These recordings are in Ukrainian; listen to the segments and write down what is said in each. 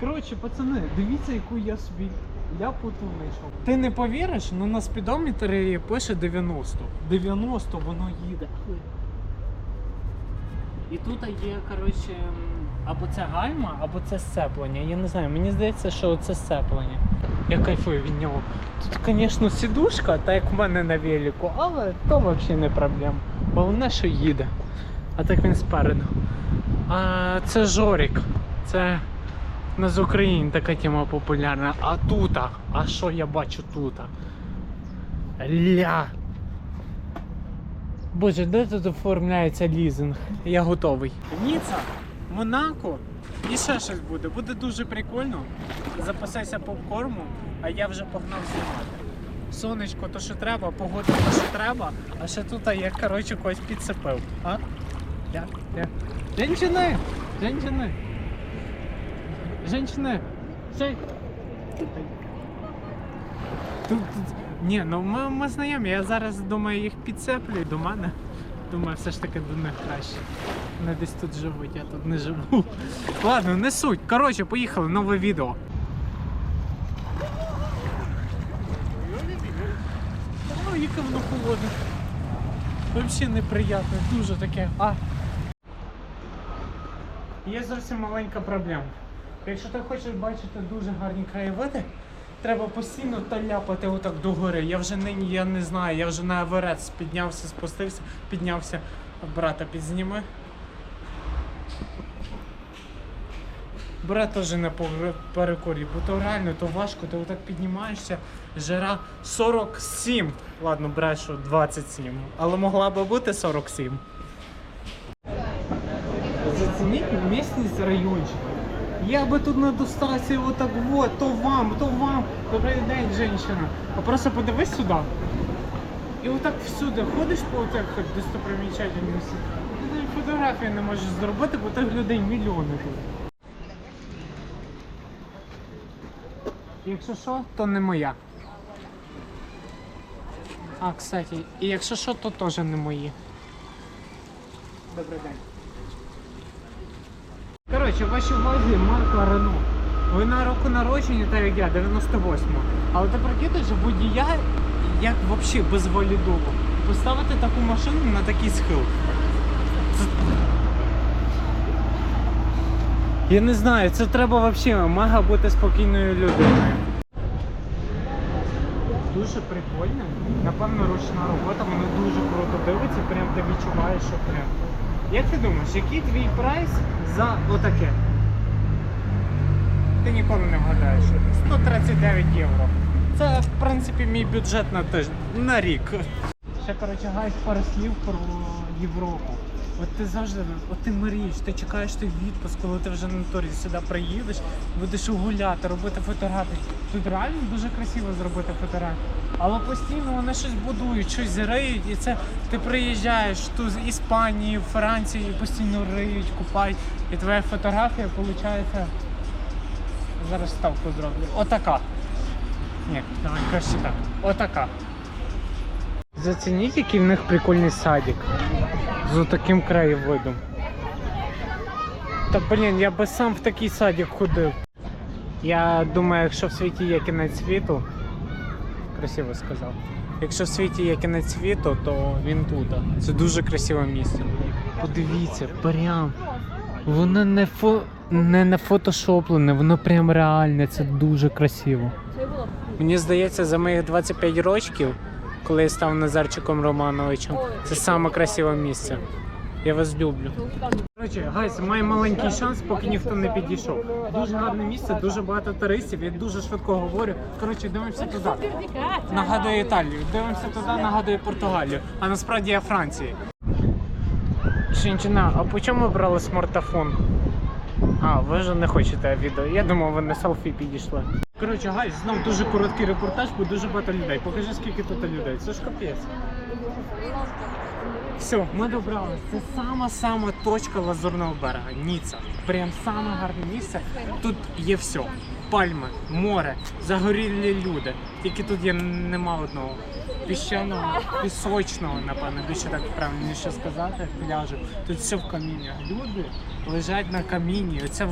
Коротше, пацани, дивіться, яку я собі ляпоту знайшов. Ти не повіриш, але на спідометрі пише 90. 90 воно їде. І тут є, коротше, або це гальма, або це сцеплення. Я не знаю, мені здається, що це сцеплення. Я кайфую від нього. Тут, звісно, сідушка, так як в мене на велику, але то взагалі не проблема. Головне, що їде. А так він спереду. А це Жорік. Це у нас в Україні така тема популярна. А тут, а що я бачу тут? Ля. Боже, де тут оформляється лізинг? Я готовий. Ніца, Монако і ще щось буде. Буде дуже прикольно. Запасайся попкорму, а я вже погнав знімати. Сонечко, то що треба, погода то що треба, а ще тут я, коротше, когось підцепив. А? Я, я. Женщини! Женщини! Женщини! Жень! Тут, тут. Ні, ну ми, ми знайомі. Я зараз думаю, їх підцеплю до мене. Думаю, все ж таки до них краще. Вони десь тут живуть, я тут не живу. Ладно, не суть. Коротше, поїхали, нове відео. Ой, яке воно холодне. Взагалі неприємне, дуже таке. А. Є зовсім маленька проблема. Якщо ти хочеш бачити дуже гарні краєвиди, треба постійно таляпати отак догори. Я вже нині я не знаю, я вже на Еверест піднявся, спустився, піднявся. Брата підзніми. Брат теж не погр- перекорі, бо то реально то важко, ти отак піднімаєшся, жара 47. Ладно, брешу 27, але могла би бути 47. Зацініть місність райончика. Я би тут на достасі отак вот, то вам, то вам. Добрий день, жінка. А просто подивись сюди. І отак всюди ходиш по отак достопримічательності. Ти навіть фотографії не можеш зробити, бо тих людей мільйони тут. Якщо що, то не моя. А, кстати, і якщо що, то теж не мої. Добрий день. Коротше, в вашій увазі марка Рено. Вона року народження, так як я, 98-го. Але ти прикидаєш, водія, як взагалі без валідолу, поставити таку машину на такий схил. Я не знаю, це треба взагалі мега бути спокійною людиною. Дуже прикольно. Напевно, ручна робота, воно дуже круто дивиться, прям ти відчуваєш, що прям. Як ти думаєш, який твій прайс за отаке? Ти ніколи не вгадаєш. 139 євро. Це, в принципі, мій бюджет на тиждень, на рік. Ще, коротше, гайд пару слів про Європу. От ти завжди, от ти мрієш, ти чекаєш той відпуск, коли ти вже на турі сюди приїдеш, будеш гуляти, робити фотографії. Тут реально дуже красиво зробити фотографії. Але постійно вони щось будують, щось риють, і це ти приїжджаєш тут з Іспанії, Франції, і постійно риють, купають. І твоя фотографія виходить. Зараз ставку зроблю. Отака. Ні, давай краще так. Отака. Зацініть, який в них прикольний садик. З таким краєвидом. Та блін, я би сам в такий садик ходив. Я думаю, якщо в світі є кінець світу, красиво сказав. Якщо в світі є кінець світу, то він тут. Це дуже красиве місце. Подивіться, прям. Воно не фо... не нафотошоплене, воно прям реальне, це дуже красиво. Мені здається, за моїх 25 років, коли я став Назарчиком Романовичем, це саме красиве місце. Я вас люблю. Коротше, гайс, має маленький шанс, поки ніхто не підійшов. Дуже гарне місце, дуже багато туристів, я дуже швидко говорю. Коротше, дивимося туди. Нагадує Італію, дивимося туди, нагадує Португалію. А насправді я Франції. Шинчина, а по чому брали смартфон? А, ви ж не хочете відео. Я думав, ви на селфі підійшли. Коротше, гайс, знов дуже короткий репортаж, бо дуже багато людей. Покажи, скільки тут людей. Це ж капець. Все, ми добралися. Це сама-сама точка Лазурного берега. Ніца. Прям саме гарне місце. Тут є все. Пальми, море, загорілі люди. Тільки тут є нема одного. Піщаного, пісочного, напевно, більше так правильніше сказати, пляжу. Тут все в каміннях. Люди лежать на камінні. Оце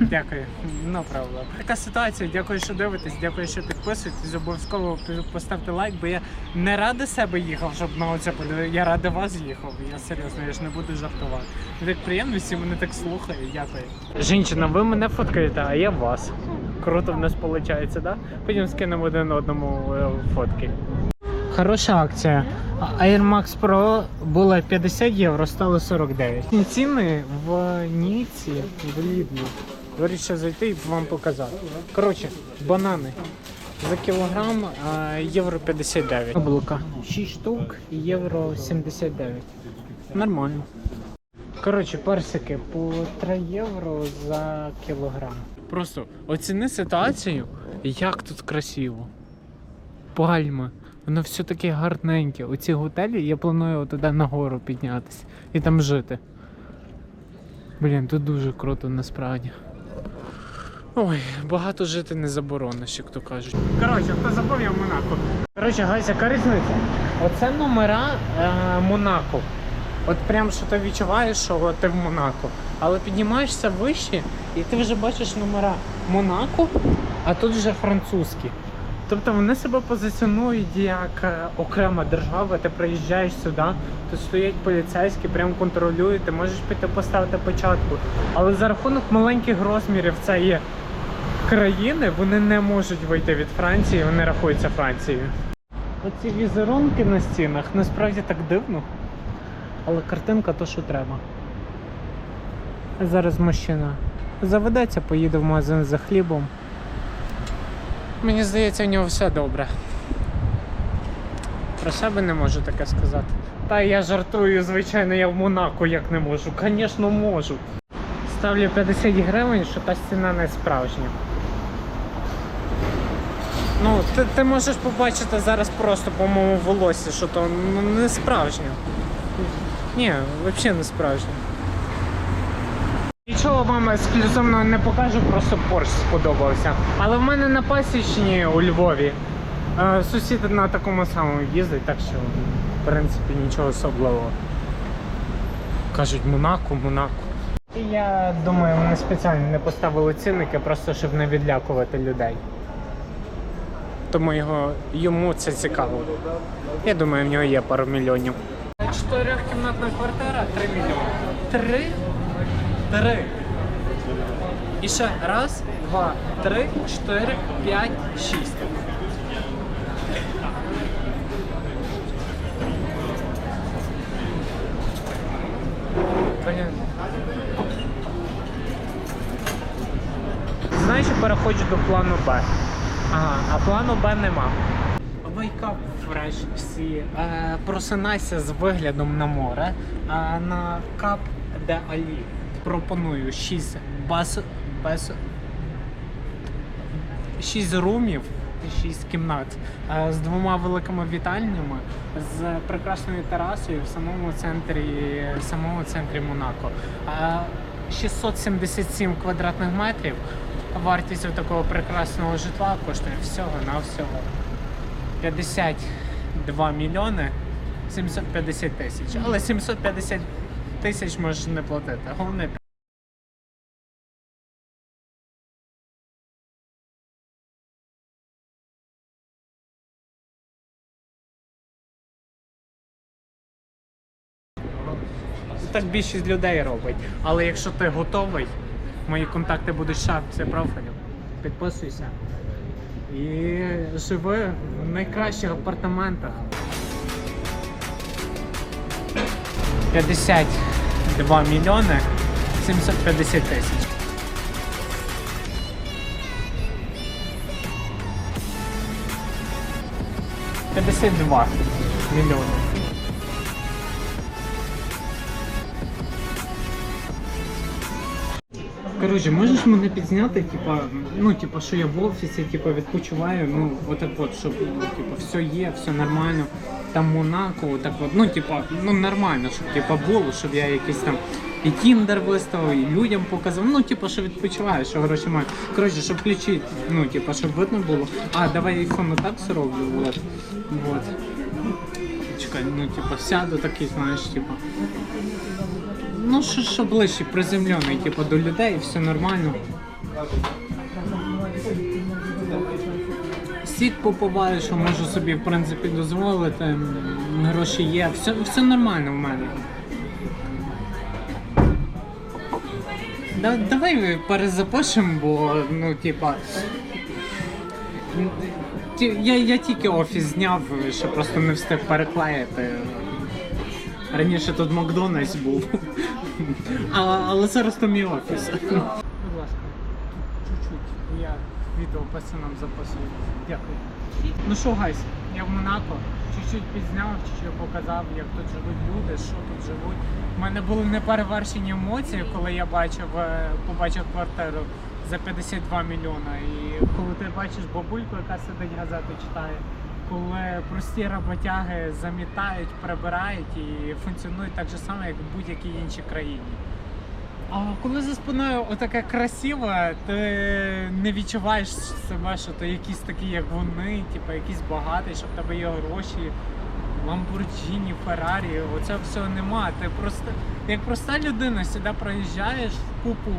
Дякую. Ну правда. Така ситуація. Дякую, що дивитесь, дякую, що підписуєтесь. Обов'язково поставте лайк, бо я не ради себе їхав, щоб на оце подивитися. Я ради вас їхав. Я серйозно, я ж не буду жартувати. Так приємно, всі мене так слухають. Дякую. Жінчина, ви мене фоткаєте, а я вас. Круто в нас виходить, так? Да? Потім скинемо один одному е, фотки. Хороша акція. Air Max Pro було 50 євро, стало 49. Ціни в Ніці, в Лідлі. Вирішив зайти і вам показати. Коротше, банани. За кілограм а, євро 59. Яблука 6 штук, євро 79. Нормально. Коротше, персики по 3 євро за кілограм. Просто оціни ситуацію, як тут красиво. Пальми. Воно все таке гарненьке. Оці готелі я планую туди нагору піднятися і там жити. Блін, тут дуже круто насправді. Ой, багато жити не заборониш, як то кажуть. Коротше, хто забув, я в Монако. Коротше, гайся, яка різниця? Оце номера е, Монако. От прям що ти відчуваєш, що ти в Монако. Але піднімаєшся вище і ти вже бачиш номера Монако, а тут вже французькі. Тобто вони себе позиціонують як е, окрема держава, ти приїжджаєш сюди, тут стоять поліцейські, прям контролюють, ти можеш піти поставити початку. Але за рахунок маленьких розмірів цієї країни вони не можуть вийти від Франції, вони рахуються Францією. Оці візерунки на стінах насправді так дивно. Але картинка то, що треба. Зараз мужчина заведеться, поїде в магазин за хлібом. Мені здається, в нього все добре. Про себе не можу таке сказати. Та я жартую, звичайно, я в Монако як не можу. Звісно, можу. Ставлю 50 гривень, що та стіна не справжня. Ну, ти, ти можеш побачити зараз просто по моєму волосі, що то ну, не справжнє. Ні, взагалі не справжнє. Нічого вам ексклюзивно не покажу, просто Порш сподобався. Але в мене на пасічні у Львові е, сусід на такому самому їздить, так що в принципі нічого особливого. Кажуть Монако, Монако. Я думаю, вони спеціально не поставили цінники, просто щоб не відлякувати людей. Тому його, йому це цікаво. Я думаю, в нього є пару мільйонів. Чотирьохкімнатна квартира 3 мільйони. Три? Три. І ще раз, два, три, чотири, п'ять, шість. Понятно. Знаєш, я переходжу до плану Б. Ага, а плану Б нема. Up fresh всі. Е, просинайся з виглядом на море. А на Кап де Алі пропоную 6 бас, без 6 румів. 6 кімнат е, з двома великими вітальнями, з прекрасною терасою в самому центрі, в самому центрі Монако. Е, 677 квадратних метрів. Вартість такого прекрасного житла коштує всього на всього 52 мільйони 750 тисяч. Але 750 тисяч можеш не платити. Головне так більшість людей робить. Але якщо ти готовий, мої контакти будуть в шапці профілю. Підписуйся. І живи в найкращих апартаментах. 52 мільйони 750 тисяч. П'ятдесят два мільйони. Коротше, можеш мене підзняти, типа, ну, типа, що я в офісі, типа, відпочиваю, ну, отак от, щоб, ну, типа, все є, все нормально. Там Монако, отак от, ну, типа, ну нормально, щоб типа було, щоб я якийсь там і Тіндер виставив, і людям показав. Ну, типа, що відпочиваю, що гроші маю. Коротше, щоб ключі, ну, типа, щоб видно було. А, давай айфон отак зроблю, от. Вот. Чекай, ну, типа, сяду такий, знаєш, типа. Ну, що, що ближче приземлений, типу, до людей, все нормально. Сік попиваю, що можу собі в принципі дозволити. Гроші є. Все, все нормально в мене. Да, давай перезапишемо, бо ну типа. Я, я тільки офіс зняв, ще просто не встиг переклеїти. Раніше тут Макдональдс був. А, але зараз то мій офіс. Будь ласка, чуть-чуть. Я відео пацанам записую. Дякую. Ну що, гайс, я в Монако. Чуть-чуть підзняв, чуть-чуть показав, як тут живуть люди, що тут живуть. У мене були неперевершені емоції, коли я бачив, е, побачив квартиру за 52 мільйона. І коли ти бачиш бабульку, яка сидить газету читає, коли прості роботяги замітають, прибирають і функціонують так же само, як в будь-якій іншій країні. А коли за спиною отаке красиве, ти не відчуваєш себе, що ти якийсь такий, як вони, типу якийсь багатий, що в тебе є гроші, Ламборджіні, Феррарі, оце всього нема. Ти просто як проста людина сюди проїжджаєш в купу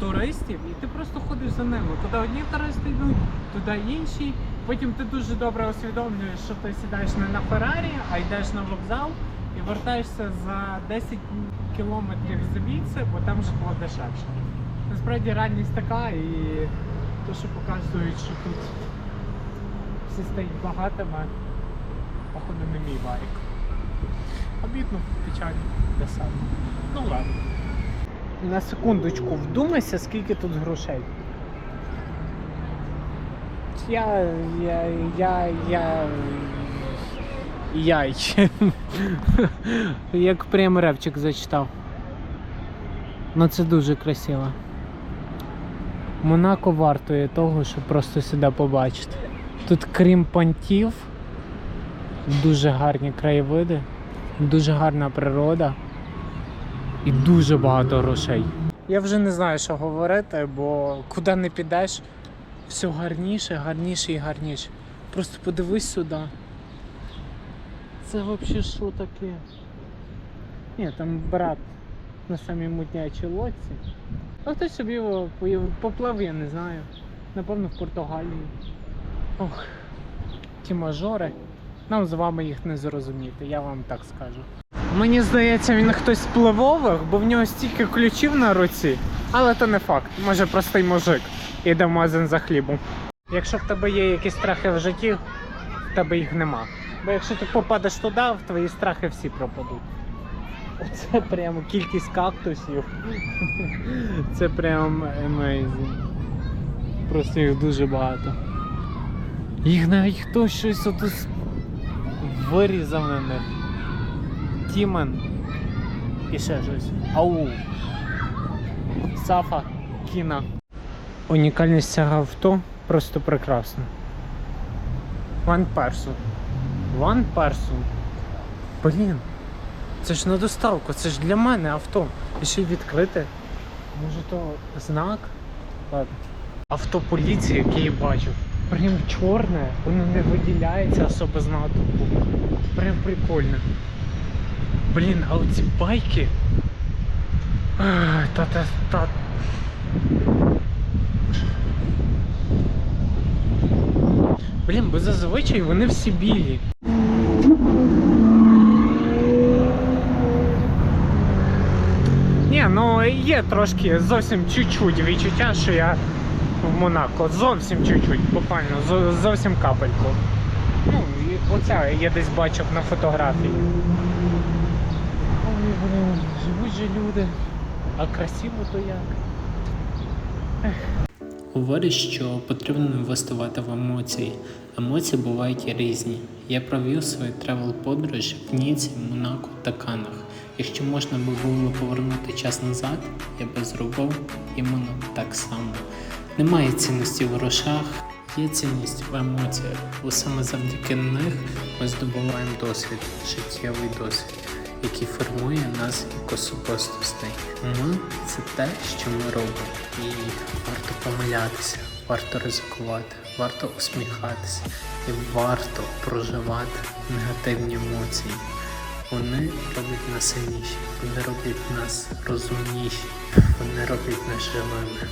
туристів, і ти просто ходиш за ними. Куди одні туристи йдуть, туди інші. Потім ти дуже добре усвідомлюєш, що ти сідаєш не на Феррарі, а йдеш на вокзал і вертаєшся за 10 кілометрів звідси, бо там житло дешевше. Насправді реальність така, і те, що показують, що тут всі стають багатими, походу не мій варік. Обідно, печально для себе. Ну ладно. На секундочку вдумайся, скільки тут грошей. Я. я. я. я. Яй. Як прям ревчик зачитав. Ну це дуже красиво. Монако вартує того, щоб просто сюди побачити. Тут крім понтів, дуже гарні краєвиди, дуже гарна природа і дуже багато грошей. Я вже не знаю, що говорити, бо куди не підеш, все гарніше, гарніше і гарніше. Просто подивись сюди. Це взагалі що таке? Ні, там брат на самій мутнячій лодці. А хтось собі його поплив, я не знаю. Напевно, в Португалії. Ох, ті мажори. Нам з вами їх не зрозуміти, я вам так скажу. Мені здається, він хтось з пливових, бо в нього стільки ключів на руці. Але то не факт. Може простий мужик іде в магазин за хлібом. Якщо в тебе є якісь страхи в житті, в тебе їх нема. Бо якщо ти попадеш туди, в твої страхи всі пропадуть. Це прямо кількість кактусів. Це прям amazing. Просто їх дуже багато. Їх навіть хтось щось отут вирізав на них. Тімен і ще щось. Ау. Сафа Кіна. Унікальність цього авто просто прекрасна. One person. One person. Блін. Це ж на доставку, це ж для мене авто. І ще й відкрите. Може то знак? Ладно. Авто поліції, яке я бачив. Прям чорне, воно не виділяється особо з натовпу. Прям прикольно. Блін, а оці байки. Та-та-та. Блін, бо зазвичай вони всі білі. Ні, ну є трошки зовсім чуть-чуть відчуття, що я в Монако. Зовсім чуть-чуть, буквально, зовсім капельку. Ну, і оце я десь бачив на фотографії. Ой, блін, живуть же люди. А красиво то як. Говорять, що потрібно інвестувати в емоції. Емоції бувають різні. Я провів свої тревел-подорожі в Ніці, Монако та Канах. Якщо можна би було повернути час назад, я би зробив іменно так само. Немає цінності в грошах, є цінність в емоціях, бо саме завдяки них ми здобуваємо досвід, життєвий досвід, які формує нас як особистостей. Ми це те, що ми робимо, і варто помилятися, варто ризикувати, варто усміхатися і варто проживати негативні емоції. Вони роблять нас сильніші, вони роблять нас розумніші, вони роблять нас живими.